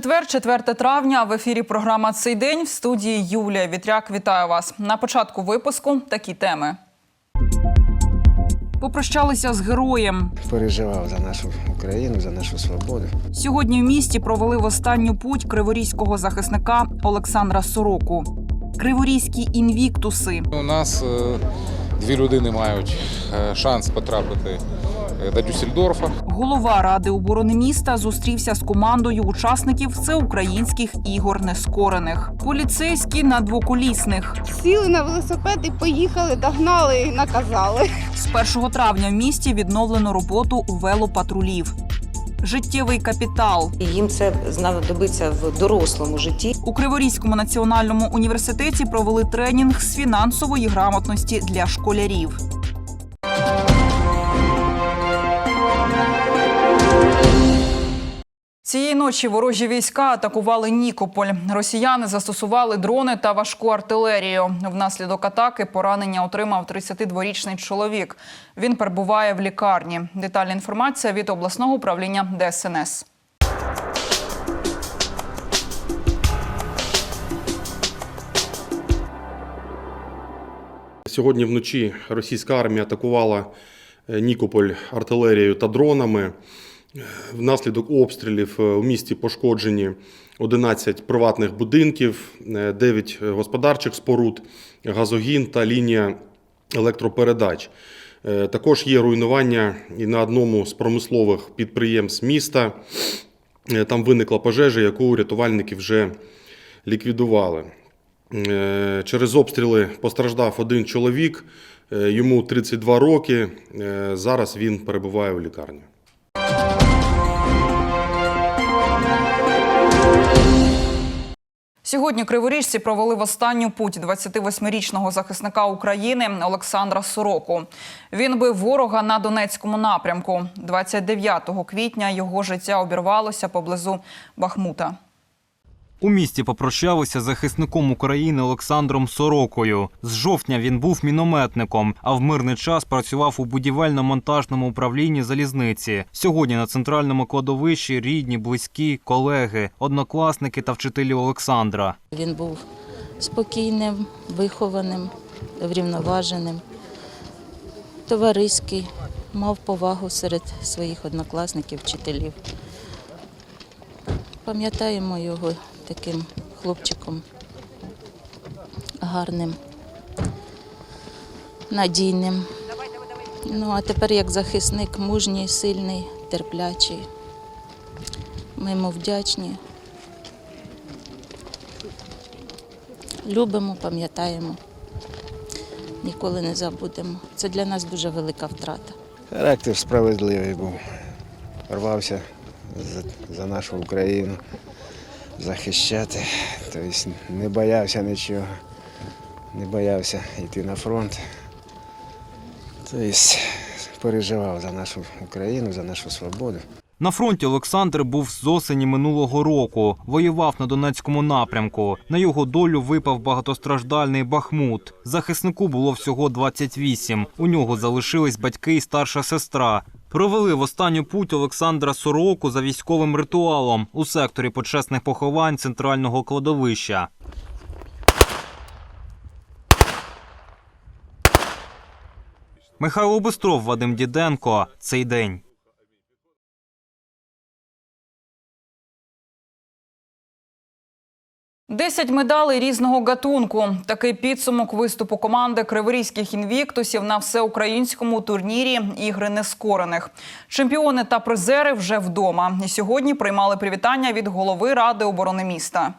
четвер, 4 травня. В ефірі програма Цей день в студії Юлія Вітряк. Вітаю вас. На початку випуску такі теми. Попрощалися з героєм. переживав за нашу Україну, за нашу свободу. Сьогодні в місті провели в останню путь криворізького захисника Олександра Сороку. Криворізькі інвіктуси. У нас е, дві людини мають е, шанс потрапити е, до Дюссельдорфа. Голова ради оборони міста зустрівся з командою учасників всеукраїнських ігор нескорених. Поліцейські на двоколісних. Сіли на велосипед і поїхали, догнали і наказали. З 1 травня в місті відновлено роботу велопатрулів. Життєвий капітал І їм це знадобиться в дорослому житті. у Криворізькому національному університеті провели тренінг з фінансової грамотності для школярів. Цієї ночі ворожі війська атакували Нікополь. Росіяни застосували дрони та важку артилерію. Внаслідок атаки поранення отримав 32-річний чоловік. Він перебуває в лікарні. Детальна інформація від обласного управління ДСНС. Сьогодні вночі російська армія атакувала е, Нікополь артилерією та дронами. Е, Внаслідок обстрілів е, у місті пошкоджені 11 приватних будинків, 9 господарчих споруд, газогін та лінія електропередач. Е, Також є руйнування і на одному з промислових підприємств міста. Е, Там виникла пожежа, яку рятувальники вже ліквідували. Е, Через обстріли постраждав один чоловік, е, йому 32 роки. Е, Зараз він перебуває в лікарні. Сьогодні криворіжці провели в останню путь 28-річного захисника України Олександра Сороку. Він бив ворога на Донецькому напрямку. 29 квітня його життя обірвалося поблизу Бахмута. У місті попрощалися з захисником України Олександром Сорокою. З жовтня він був мінометником, а в мирний час працював у будівельно-монтажному управлінні залізниці. Сьогодні на центральному кладовищі рідні, близькі, колеги, однокласники та вчителі Олександра. Він був спокійним, вихованим, врівноваженим, товариський, мав повагу серед своїх однокласників, вчителів. Пам'ятаємо його таким хлопчиком гарним, надійним. Ну, а тепер як захисник мужній, сильний, терплячий. Ми йому вдячні. Любимо, пам'ятаємо, ніколи не забудемо. Це для нас дуже велика втрата. Характер справедливий був. Рвався за, за нашу Україну захищати. Тобто не боявся нічого, не боявся йти на фронт. Тобто переживав за нашу Україну, за нашу свободу. На фронті Олександр був з осені минулого року. Воював на Донецькому напрямку. На його долю випав багатостраждальний Бахмут. Захиснику було всього 28. У нього залишились батьки і старша сестра. Провели в останню путь Олександра Сороку за військовим ритуалом у секторі почесних поховань центрального кладовища. Михайло Бистров, Вадим Діденко. Цей день. Десять медалей різного гатунку. Такий підсумок виступу команди криворізьких інвіктусів на всеукраїнському турнірі ігри нескорених. Чемпіони та призери вже вдома. І сьогодні приймали привітання від голови ради оборони міста.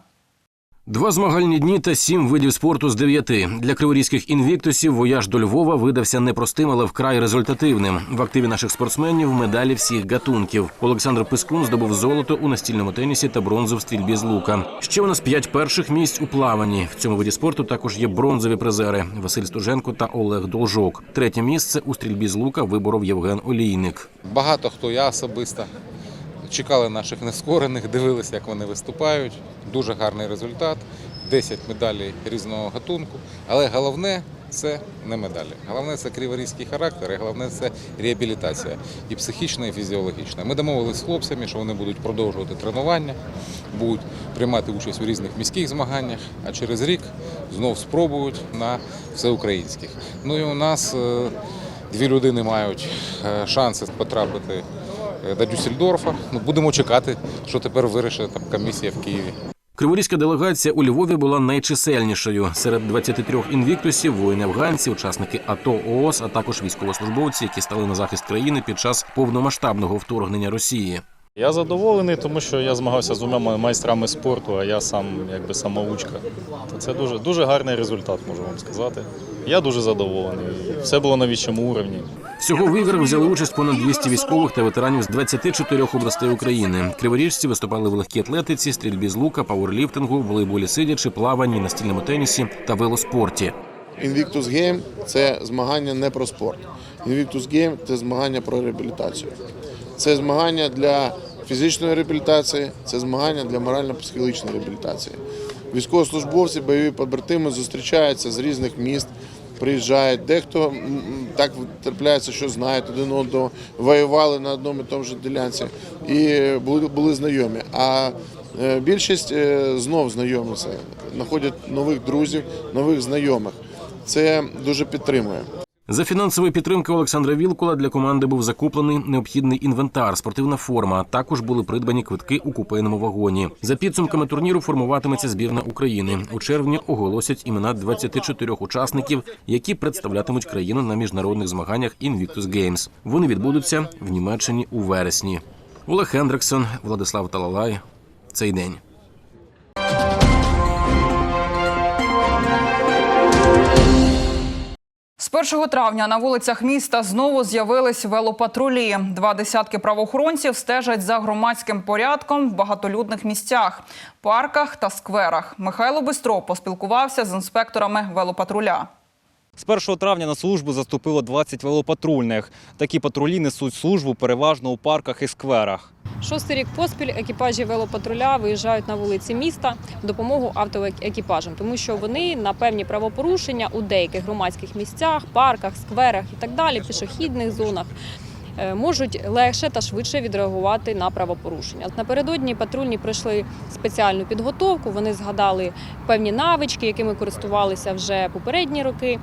Два змагальні дні та сім видів спорту з дев'яти. Для криворізьких інвіктусів вояж до Львова видався непростим, але вкрай результативним. В активі наших спортсменів медалі всіх гатунків. Олександр Пискун здобув золото у настільному тенісі та бронзу в стрільбі з лука. Ще у нас п'ять перших місць у плаванні. В цьому виді спорту також є бронзові призери Василь Стуженко та Олег Должок. Третє місце у стрільбі з лука виборов Євген Олійник. Багато хто я особисто чекали наших нескорених, дивилися, як вони виступають. Дуже гарний результат. 10 медалей різного гатунку. Але головне це не медалі. Головне це криворізький характер, і головне це реабілітація і психічна, і фізіологічна. Ми домовилися з хлопцями, що вони будуть продовжувати тренування, будуть приймати участь у різних міських змаганнях, а через рік знов спробують на всеукраїнських. Ну і у нас е, дві людини мають е, шанси потрапити до Дюссельдорфа. Ну, будемо чекати, що тепер вирішить там комісія в Києві. Криворізька делегація у Львові була найчисельнішою. Серед 23 інвіктусів воїни афганці, учасники АТО ООС, а також військовослужбовці, які стали на захист країни під час повномасштабного вторгнення Росії. Я задоволений, тому що я змагався з двома майстрами спорту, а я сам якби самоучка. То це дуже, дуже гарний результат, можу вам сказати. Я дуже задоволений. Все було на вищому уровні. Всього в іграх взяли участь понад 200 військових та ветеранів з 24 областей України. Криворіжці виступали в легкій атлетиці, стрільбі з лука, пауерліфтингу, волейболі сидячи, плаванні, настільному тенісі та велоспорті. Invictus Game – це змагання не про спорт. Invictus Game – це змагання про реабілітацію. Це змагання для фізичної реабілітації, це змагання для морально-психологічної реабілітації. Військовослужбовці, бойові побратими зустрічаються з різних міст, приїжджають. Дехто так трапляється, що знають один одного, воювали на одному і тому ж ділянці і були, були знайомі. А е, більшість е, знов знайомиться, знаходять нових друзів, нових знайомих. Це дуже підтримує. За фінансової підтримки Олександра Вілкула для команди був закуплений необхідний інвентар, спортивна форма. Також були придбані квитки у купейному вагоні. За підсумками турніру формуватиметься збірна України. У червні оголосять імена 24 учасників, які представлятимуть країну на міжнародних змаганнях Invictus Games. Вони відбудуться в Німеччині у вересні. Олег Хендриксон, Владислав Талалай. Цей день. З 1 травня на вулицях міста знову з'явились велопатрулі. Два десятки правоохоронців стежать за громадським порядком в багатолюдних місцях, парках та скверах. Михайло Бистро поспілкувався з інспекторами велопатруля. З 1 травня на службу заступило 20 велопатрульних. Такі патрулі несуть службу переважно у парках і скверах. Шостий рік поспіль екіпажі велопатруля виїжджають на вулиці міста в допомогу автоекіпажам, тому що вони на певні правопорушення у деяких громадських місцях, парках, скверах і так далі, пішохідних зонах. е, Можуть легше та швидше відреагувати на правопорушення. Напередодні патрульні пройшли спеціальну підготовку. Вони згадали певні навички, якими користувалися вже попередні роки.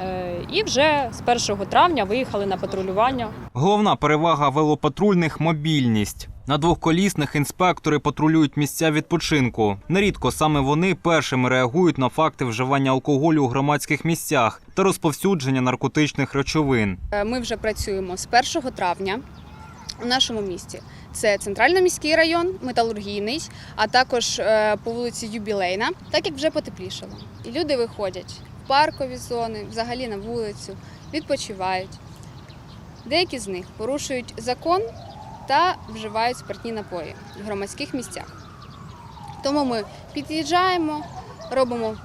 Е, І вже з 1 травня виїхали на патрулювання Головна перевага велопатрульних мобільність. На двохколісних інспектори патрулюють місця відпочинку. Нерідко саме вони першими реагують на факти вживання алкоголю у громадських місцях та розповсюдження наркотичних речовин. Е, Ми вже працюємо з 1 травня у нашому місті. Це центрально-міський район, металургійний, а також е, по вулиці Юбілейна, так як вже потеплішало. І люди виходять паркові зони, взагалі на вулицю, відпочивають. Деякі з них порушують закон та вживають спиртні напої в громадських місцях. Тому ми під'їжджаємо, робимо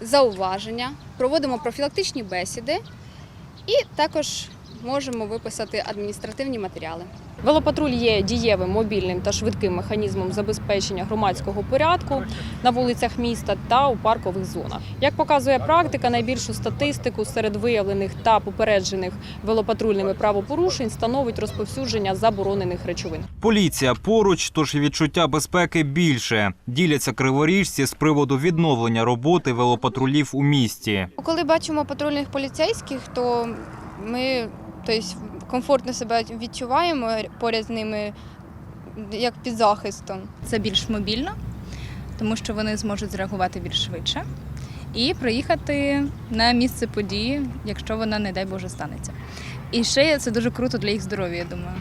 зауваження, проводимо профілактичні бесіди і також можемо виписати адміністративні матеріали. Велопатруль є дієвим, мобільним та швидким механізмом забезпечення громадського порядку на вулицях міста та у паркових зонах. Як показує практика, найбільшу статистику серед виявлених та попереджених велопатрульними правопорушень становить розповсюдження заборонених речовин. Поліція поруч, тож і відчуття безпеки більше. Діляться криворіжці з приводу відновлення роботи велопатрулів у місті. Коли бачимо патрульних поліцейських, то ми тобто, комфортно себе відчуваємо поряд з ними як під захистом. Це більш мобільно, тому що вони зможуть зреагувати більш швидше і приїхати на місце події, якщо вона, не дай Боже, станеться. І ще це дуже круто для їх здоров'я, я думаю.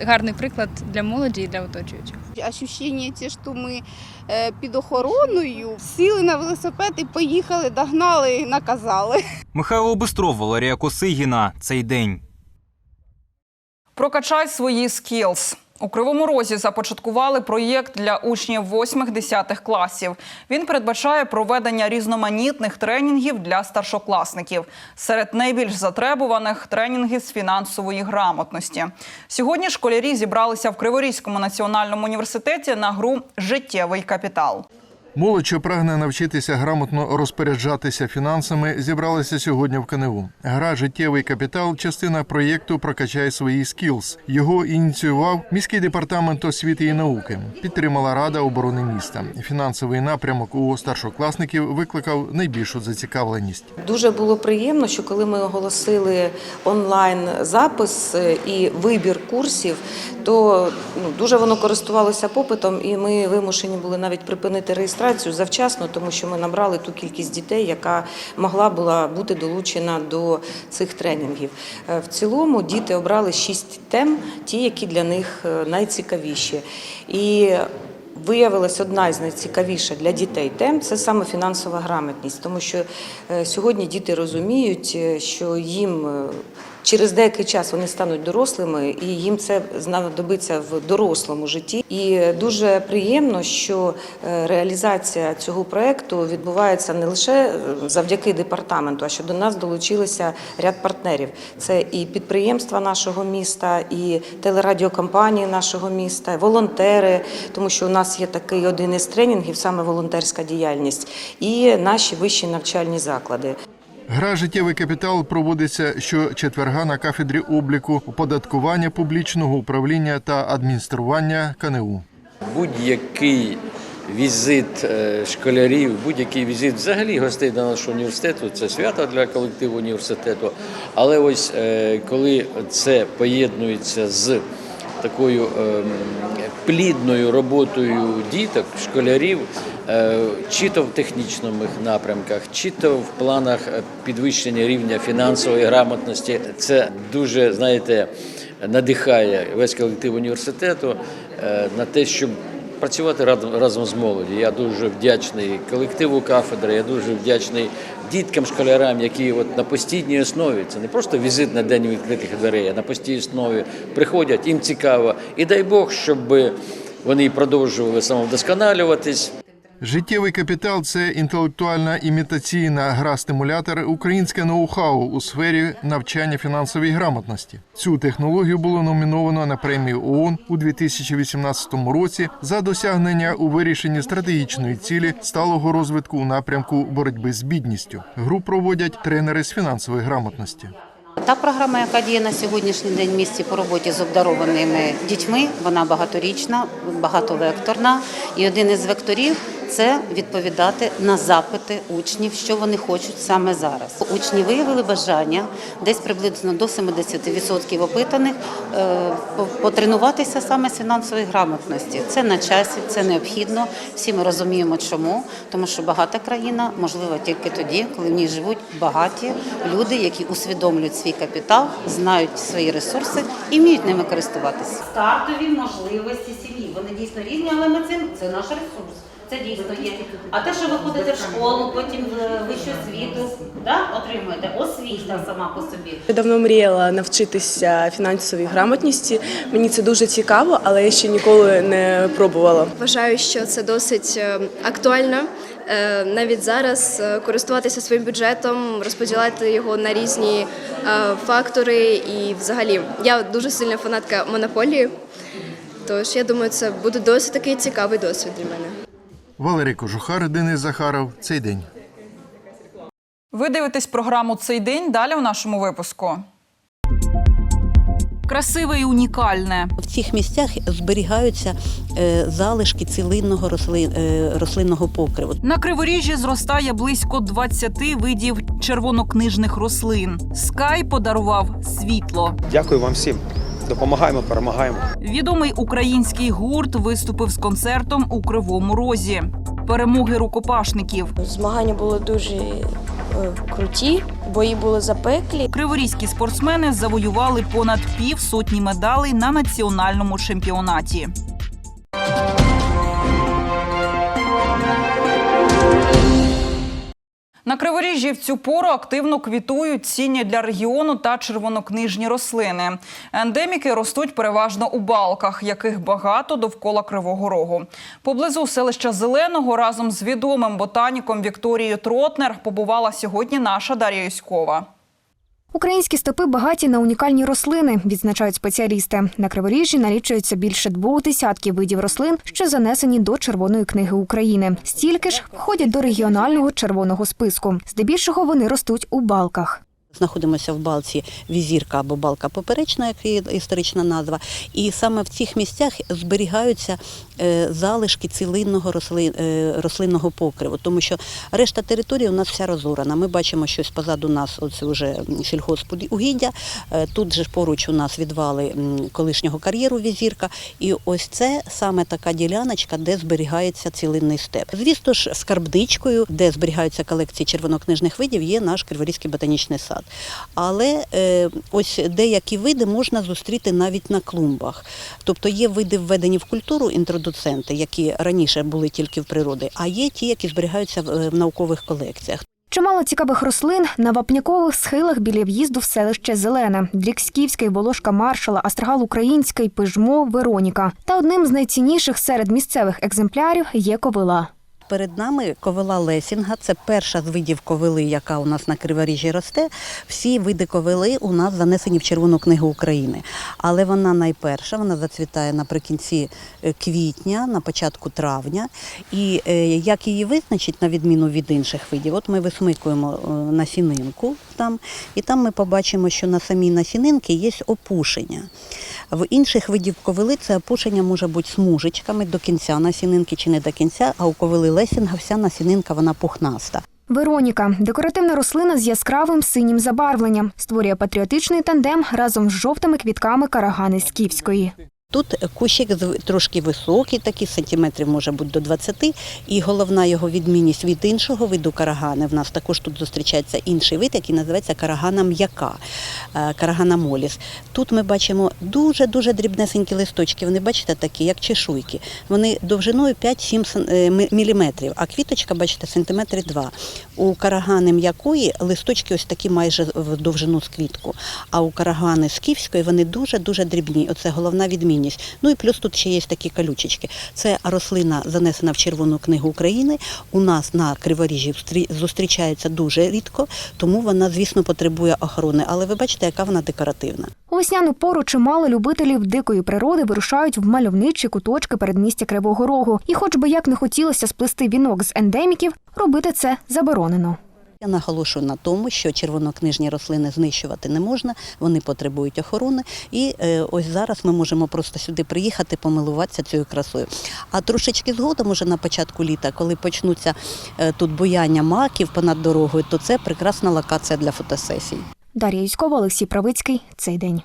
Гарний приклад для молоді і для оточуючих. Ощущення ті, що ми під охороною сіли на велосипед і поїхали, догнали і наказали. Михайло Бистров, Валерія Косигіна. Цей день. Прокачай свої скілз. У Кривому Розі започаткували проєкт для учнів 8-10 класів. Він передбачає проведення різноманітних тренінгів для старшокласників. Серед найбільш затребуваних тренінги з фінансової грамотності. Сьогодні школярі зібралися в Криворізькому національному університеті на гру Життєвий капітал. Молодь, що прагне навчитися грамотно розпоряджатися фінансами, зібралася сьогодні в КНУ. Гра Життєвий капітал частина проєкту Прокачай свої скілз. Його ініціював міський департамент освіти і науки. Підтримала Рада оборони міста. Фінансовий напрямок у старшокласників викликав найбільшу зацікавленість. Дуже було приємно, що коли ми оголосили онлайн запис е, і вибір курсів, то ну, дуже воно користувалося попитом, і ми вимушені були навіть припинити реєстрацію завчасно, тому що ми набрали ту кількість дітей, яка могла була бути долучена до цих тренінгів. Е, В цілому діти обрали шість тем, ті, які для них е, найцікавіші. І Виявилась одна із найцікавіших для дітей тем це саме фінансова грамотність, тому що е, сьогодні діти розуміють, що їм через деякий час вони стануть дорослими, і їм це знадобиться в дорослому житті. І дуже приємно, що е, реалізація цього проекту відбувається не лише е, завдяки департаменту, а що до нас долучилися ряд партнерів. Це і підприємства нашого міста, і телерадіокомпанії нашого міста, волонтери, тому що у нас є такий один із тренінгів, саме волонтерська діяльність, і наші вищі навчальні заклади. Гра Життєвий капітал проводиться щочетверга на кафедрі обліку, оподаткування публічного управління та адміністрування КНУ. будь-який візит е, школярів, будь-який візит взагалі гостей до нашого університету це свято для колективу університету. Але ось е, коли це поєднується з такою ем, плідною роботою діток, школярів, чи то в технічних напрямках, чи то в планах е, підвищення рівня фінансової грамотності, це дуже, знаєте, надихає весь колектив університету е, на те, щоб працювати разом з молоді. Я дуже вдячний колективу кафедри, я дуже вдячний діткам, школярам, які от на постійній основі, це не просто візит на день відкритих дверей, а на постійній основі приходять, їм цікаво. І дай Бог, щоб вони продовжували самовдосконалюватись. Життєвий капітал це інтелектуальна імітаційна гра-стимулятор, українське ноу-хау у сфері навчання фінансовій грамотності. Цю технологію було номіновано на премію ООН у 2018 році за досягнення у вирішенні стратегічної цілі сталого розвитку у напрямку боротьби з бідністю. Гру проводять тренери з фінансової грамотності. Та програма, яка діє на сьогоднішній день в місті по роботі з обдарованими дітьми, вона багаторічна, багатовекторна. І один із векторів це відповідати на запити учнів, що вони хочуть саме зараз. Учні виявили бажання десь приблизно до 70% опитаних е, по- потренуватися саме з фінансової грамотності. Це на часі, це необхідно. Всі ми розуміємо, чому, тому що багата країна можлива тільки тоді, коли в ній живуть багаті люди, які усвідомлюють свій капітал, знають свої ресурси і вміють ними користуватися. Стартові можливості сім'ї. Вони дійсно різні, але ми цим це наш ресурс. Це дійсно є. А те, що ви ходите в школу, потім в вищу освіту, да, отримуєте освіта сама по собі. Я давно мріяла навчитися фінансовій грамотності. Мені це дуже цікаво, але я ще ніколи не пробувала. Вважаю, що це досить е, актуально. Е, Навіть зараз е, користуватися своїм бюджетом, розподіляти його на різні фактори. І взагалі я дуже сильна фанатка монополії. Тож я думаю, це буде досить такий цікавий досвід для мене. Валерій Кожухар, Денис Захаров. Цей день. Ви дивитесь програму цей день. Далі у нашому випуску. Красиве і унікальне. В цих місцях зберігаються е, залишки цілинного рослин, е, рослинного покриву. На криворіжжі зростає близько 20 видів червонокнижних рослин. Скай подарував світло. Дякую вам всім. Допомагаємо, перемагаємо. Відомий український гурт виступив з концертом у Кривому Розі. Перемоги рукопашників. Змагання були дуже е, круті, бої були запеклі. Криворізькі спортсмени завоювали понад пів сотні медалей на національному чемпіонаті. На Криворіжжі в цю пору активно квітують цінні для регіону та червонокнижні рослини. Ендеміки ростуть переважно у балках, яких багато довкола Кривого Рогу. Поблизу селища Зеленого разом з відомим ботаніком Вікторією Тротнер побувала сьогодні наша Дар'я Юськова. Українські степи багаті на унікальні рослини, відзначають спеціалісти. На Криворіжжі налічується більше двох десятків видів рослин, що занесені до Червоної книги України. Стільки ж входять до регіонального червоного списку. Здебільшого вони ростуть у балках. Знаходимося в балці візірка або балка поперечна, як є історична назва. І саме в цих місцях зберігаються е, залишки цілинного е, рослинного покриву, тому що решта території у нас вся розорана. Ми бачимо щось позаду нас, оце вже сільгоспугіддя. Е, Тут же поруч у нас відвали колишнього кар'єру візірка. І ось це саме така діляночка, де зберігається цілинний степ. Звісно ж, скарбничкою, де зберігаються колекції червонокнижних видів, є наш Криворізький ботанічний сад. Але е, ось деякі види можна зустріти навіть на клумбах. Тобто є види введені в культуру інтродуценти, які раніше були тільки в природі, а є ті, які зберігаються в, е, в наукових колекціях. Чимало цікавих рослин на вапнякових схилах біля в'їзду в селище Зелене, Дріксківський, Волошка Маршала, Астрагал Український, Пижмо, Вероніка. Та одним з найцінніших серед місцевих екземплярів є ковила. Перед нами ковила лесінга. Це перша з видів ковили, яка у нас на криворіжжі росте. Всі види ковили у нас занесені в Червону книгу України. Але вона найперша, вона зацвітає наприкінці е, квітня, на початку травня. І е, як її визначить, на відміну від інших видів, от ми висмикуємо е, насінинку там, і там ми побачимо, що на самій насінинці є опушення. В інших видів ковили це опушення може бути смужечками до кінця насінинки чи не до кінця, а у ковили лесінга вся насінинка вона пухнаста. Вероніка декоративна рослина з яскравим синім забарвленням. Створює патріотичний тандем разом з жовтими квітками карагани скіфської. Тут кущик трошки високий, такий сантиметрів може бути до 20, і головна його відмінність від іншого виду карагани. В нас також тут зустрічається інший вид, який називається карагана м'яка, е, карагана моліс. Тут ми бачимо дуже-дуже дрібнесенькі листочки. Вони бачите такі, як чешуйки. Вони довжиною 5-7 сен- е, міліметрів, а квіточка, бачите, сантиметри 2. У карагани м'якої листочки ось такі майже в довжину з квітку. А у карагани скіфської вони дуже-дуже дрібні. Оце головна відмінність. Ну і плюс тут ще є такі колючечки. Це рослина занесена в Червону книгу України. У нас на Криворіжжі зустрічається дуже рідко, тому вона, звісно, потребує охорони. Але ви бачите, яка вона декоративна. У весняну пору чимало любителів дикої природи вирушають в мальовничі куточки передмістя Кривого Рогу. І хоч би як не хотілося сплести вінок з ендеміків, робити це заборонено. Я наголошую на тому, що червонокнижні рослини знищувати не можна, вони потребують охорони. І е, ось зараз ми можемо просто сюди приїхати, помилуватися цією красою. А трошечки згодом, уже на початку літа, коли почнуться е, тут буяння маків понад дорогою, то це прекрасна локація для фотосесій. Дар'я Юськова, Олексій Правицький. Цей день.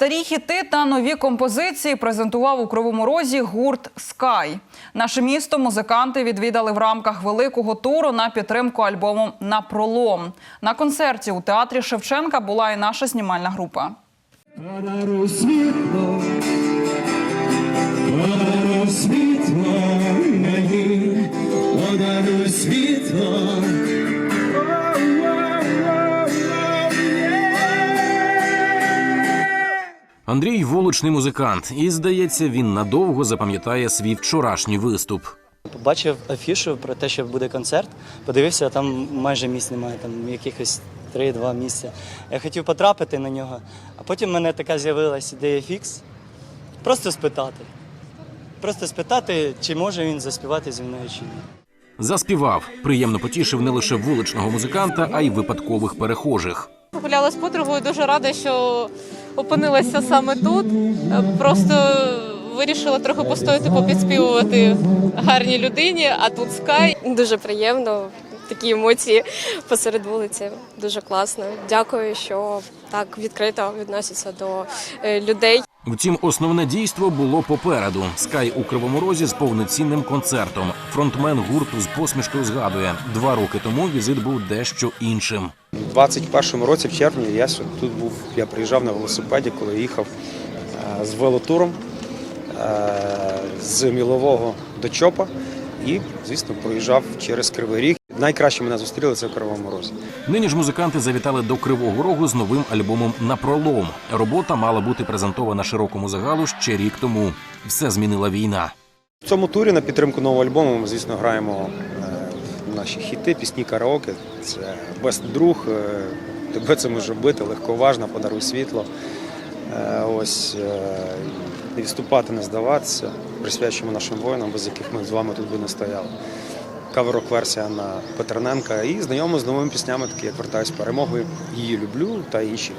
Старі хіти та нові композиції презентував у Кривому Розі гурт Скай. Наше місто музиканти відвідали в рамках великого туру на підтримку альбому На пролом. На концерті у театрі Шевченка була і наша знімальна група. Світло, світло Андрій вуличний музикант, і здається, він надовго запам'ятає свій вчорашній виступ. Побачив афішу про те, що буде концерт. Подивився, там майже місць немає, там якихось 3-2 місця. Я хотів потрапити на нього, а потім в мене така з'явилася ідея фікс. Просто спитати. Просто спитати, чи може він заспівати зі мною чи ні. Заспівав, приємно потішив не лише вуличного музиканта, а й випадкових перехожих. Гуляла з подругою, дуже рада, що опинилася саме тут. Е, Просто вирішила трохи постояти, попідспівувати гарній людині, а тут скай. Дуже приємно. Такі емоції посеред вулиці. Дуже класно. Дякую, що так відкрито відносяться до е, людей. Втім, основне дійство було попереду. Скай у кривому розі з повноцінним концертом. Фронтмен гурту з посмішкою згадує, два роки тому візит був дещо іншим. У 21-му році, в червні, я тут був, я приїжджав на велосипеді, коли їхав е, з велотуром е, з Мілового до Чопа і, звісно, проїжджав через Кривий Ріг. Найкраще мене зустріли це в Кривому Розі. Нині ж музиканти завітали до Кривого Рогу з новим альбомом Напролом. Робота мала бути презентована широкому загалу ще рік тому. Все змінила війна. В цьому турі на підтримку нового альбому ми, звісно, граємо е, наші хіти, пісні караоке. Це Бест друг, е, тебе це може бити, легковажно, подаруй світло. Е, Ось е, і відступати, не здаватися. Присвячуємо нашим воїнам, без яких ми з вами тут би не стояли. Каверок версія на Петерненка і знайомо з новими піснями, такі як Вертаюсь перемогою, її люблю та інші.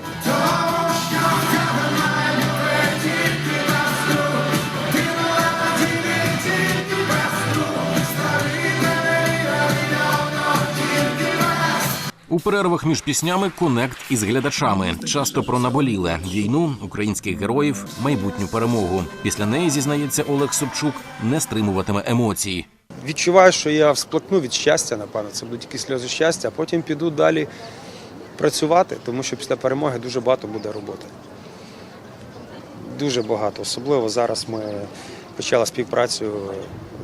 У перервах між піснями конект із глядачами. Часто про наболіле війну, українських героїв, майбутню перемогу. Після неї зізнається Олег Собчук, не стримуватиме емоцій. Відчуваю, що я всплакну від щастя, напевно, це будуть якісь сльози щастя, а потім піду далі працювати, тому що після перемоги дуже багато буде роботи. Дуже багато. Особливо зараз ми почали співпрацю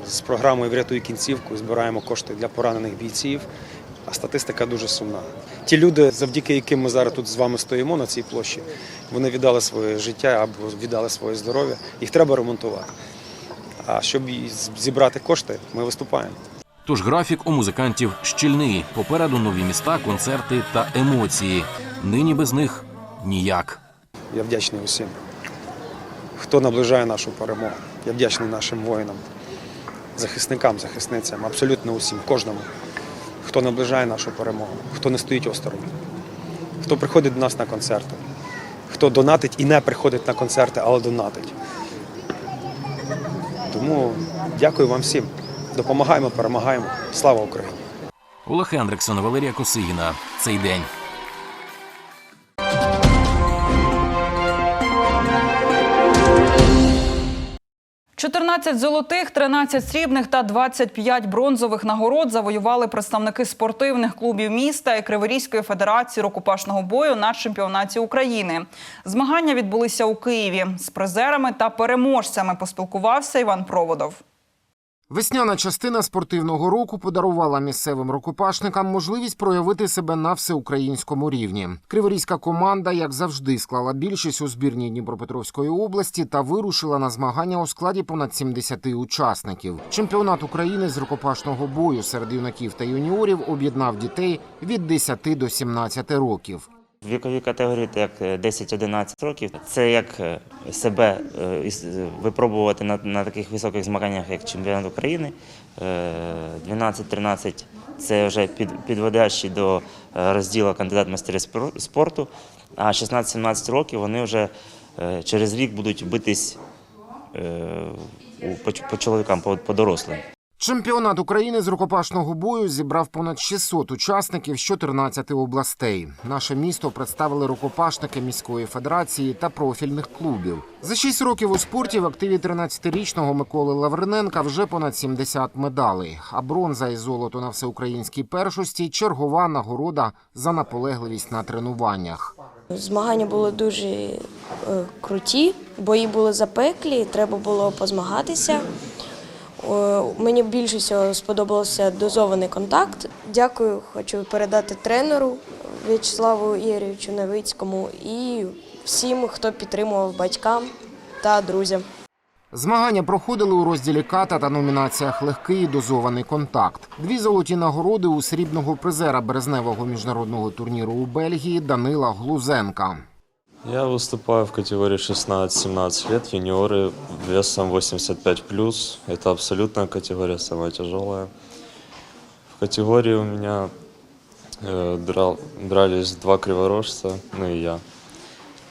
з програмою Врятуй кінцівку, збираємо кошти для поранених бійців. А статистика дуже сумна. Ті люди, завдяки яким ми зараз тут з вами стоїмо на цій площі, вони віддали своє життя або віддали своє здоров'я. Їх треба ремонтувати. А щоб зібрати кошти, ми виступаємо. Тож графік у музикантів щільний. Попереду нові міста, концерти та емоції. Нині без них ніяк. Я вдячний усім, хто наближає нашу перемогу. Я вдячний нашим воїнам, захисникам, захисницям, абсолютно усім, кожному, хто наближає нашу перемогу, хто не стоїть осторонь, хто приходить до нас на концерти, хто донатить і не приходить на концерти, але донатить. Тому дякую вам всім. Допомагаємо, перемагаємо. Слава Україні! Олег Хендриксон, Валерія Косигіна. Цей день. 14 золотих, 13 срібних та 25 бронзових нагород завоювали представники спортивних клубів міста і Криворізької федерації рукопашного бою на чемпіонаті України. Змагання відбулися у Києві. З призерами та переможцями поспілкувався Іван Проводов. Весняна частина спортивного року подарувала місцевим рукопашникам можливість проявити себе на всеукраїнському рівні. Криворізька команда, як завжди, склала більшість у збірній Дніпропетровської області та вирушила на змагання у складі понад 70 учасників. Чемпіонат України з рукопашного бою серед юнаків та юніорів об'єднав дітей від 10 до 17 років. Вікові категорії, як 10-11 років, це як е, себе е, е, випробувати на, на таких високих змаганнях, як чемпіонат України. Е, 12-13 це вже під, підводящі до е, розділу кандидат в майстри спорту, а 16-17 років вони вже е, через рік будуть битись е, по, чоловікам, по дорослим. Чемпіонат України з рукопашного бою зібрав понад 600 учасників з 14 областей. Наше місто представили рукопашники міської федерації та профільних клубів. За 6 років у спорті в активі 13-річного Миколи Лавриненка вже понад 70 медалей. А бронза і золото на всеукраїнській першості чергова нагорода за наполегливість на тренуваннях. Змагання були дуже е, круті, бої були запеклі, треба було позмагатися. Е, Мені більше всього сподобався дозований контакт. Дякую, хочу передати тренеру В'ячеславу Ігоревичу Новицькому і всім, хто підтримував батькам та друзям. Змагання проходили у розділі ката та номінаціях легкий і дозований контакт. Дві золоті нагороди у срібного призера березневого міжнародного турніру у Бельгії Данила Глузенка. Я выступаю в категории 16-17 лет, юниоры весом 85+. Это абсолютная категория, самая тяжелая. В категории у меня э, драл- дрались два криворожца, ну и я.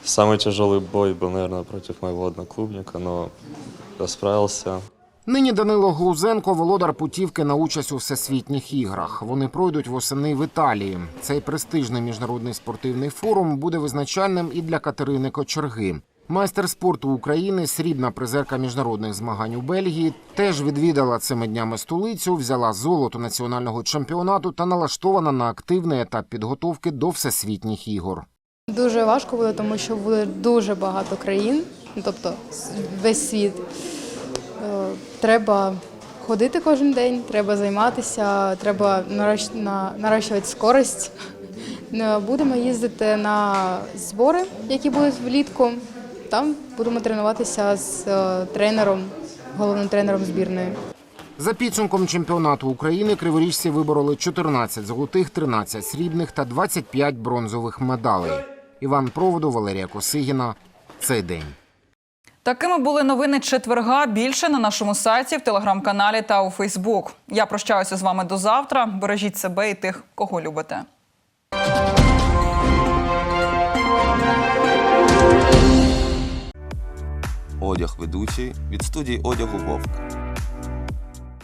Самый тяжелый бой был, наверное, против моего одноклубника, но я справился. Нині Данило Глузенко володар путівки на участь у всесвітніх іграх. Вони пройдуть восени в Італії. Цей престижний міжнародний спортивний форум буде визначальним і для Катерини Кочерги. Майстер спорту України, срібна призерка міжнародних змагань у Бельгії, теж відвідала цими днями столицю, взяла золото національного чемпіонату та налаштована на активний етап підготовки до всесвітніх ігор. Дуже важко буде, тому що буде дуже багато країн, тобто весь світ. Е, Треба ходити кожен день, треба займатися, треба наращ- на- наращувати скорость. Е, Будемо їздити на збори, які будуть влітку. Там будемо тренуватися з е, тренером головним тренером збірної. За підсумком чемпіонату України криворіжці вибороли 14 золотих, 13 срібних та 25 бронзових медалей. Іван Проводу, Валерія Косигіна. Цей день. Такими були новини четверга. Більше на нашому сайті, в телеграм-каналі та у Фейсбук. Я прощаюся з вами до завтра. Бережіть себе і тих, кого любите. Одяг ведучий від студії одягу Вовк.